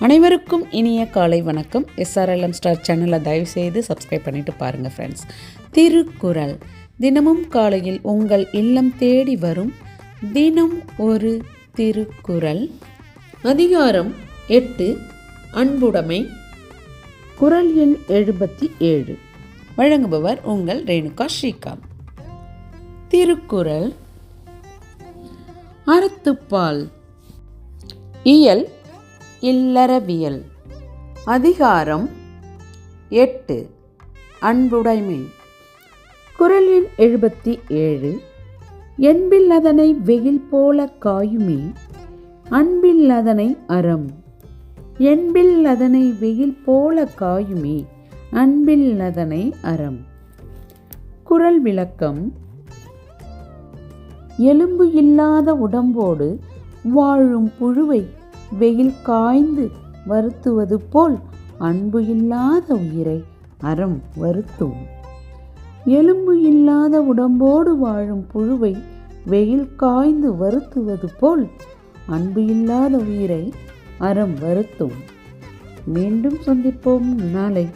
அனைவருக்கும் இனிய காலை வணக்கம். எஸ்ஆர்எல்எம் ஸ்டார் சேனலை தயவு செய்து சப்ஸ்கிரைப் பண்ணிட்டு பாருங்கள் ஃப்ரெண்ட்ஸ் திருக்குறள். தினமும் காலையில் உங்கள் இல்லம் தேடி வரும் தினம் ஒரு திருக்குறள். அதிகாரம் எட்டு. அன்புடைமை. குரல் எண் எழுபத்தி ஏழு. வழங்குபவர் உங்கள் ரேணுகா ஸ்ரீகாந்த். திருக்குறள். அறத்துப்பால். இயல் இல்லறவியல். அதிகாரம் எட்டு. அன்புடைமை. குரல் எண் எழுபத்தி ஏழு. என்பில் அதனை வெயில் போல காயுமே அன்பில் அதனை அறம். என்பில் அதனை வெயில் போல காயுமே அன்பில் அதனை அறம். குரல் விளக்கம். எலும்பு இல்லாத உடம்போடு வாழும் புழுவை வெயில் காய்ந்து வருத்துவது போல் அன்பு இல்லாத உயிரை அறம் வருத்தும். எலும்பு இல்லாத உடம்போடு வாழும் புழுவை வெயில் காய்ந்து வருத்துவது போல் அன்பு இல்லாத உயிரை அறம் வருத்தும். மீண்டும் சந்திப்போம் நாளை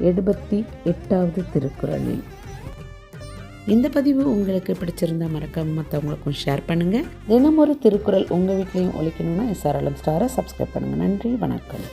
எழுபத்தி எட்டாவது திருக்குறளில். இந்த பதிவு உங்களுக்கு பிடிச்சிருந்தா மறக்காம மற்றவங்களுக்கும் ஷேர் பண்ணுங்கள் தினம் ஒரு திருக்குறள் உங்கள் வீட்லேயும் ஒழிக்கணும்னா எஸ்ஆர்எல்எம் ஸ்டாரை சப்ஸ்கிரைப் பண்ணுங்கள் நன்றி வணக்கம்.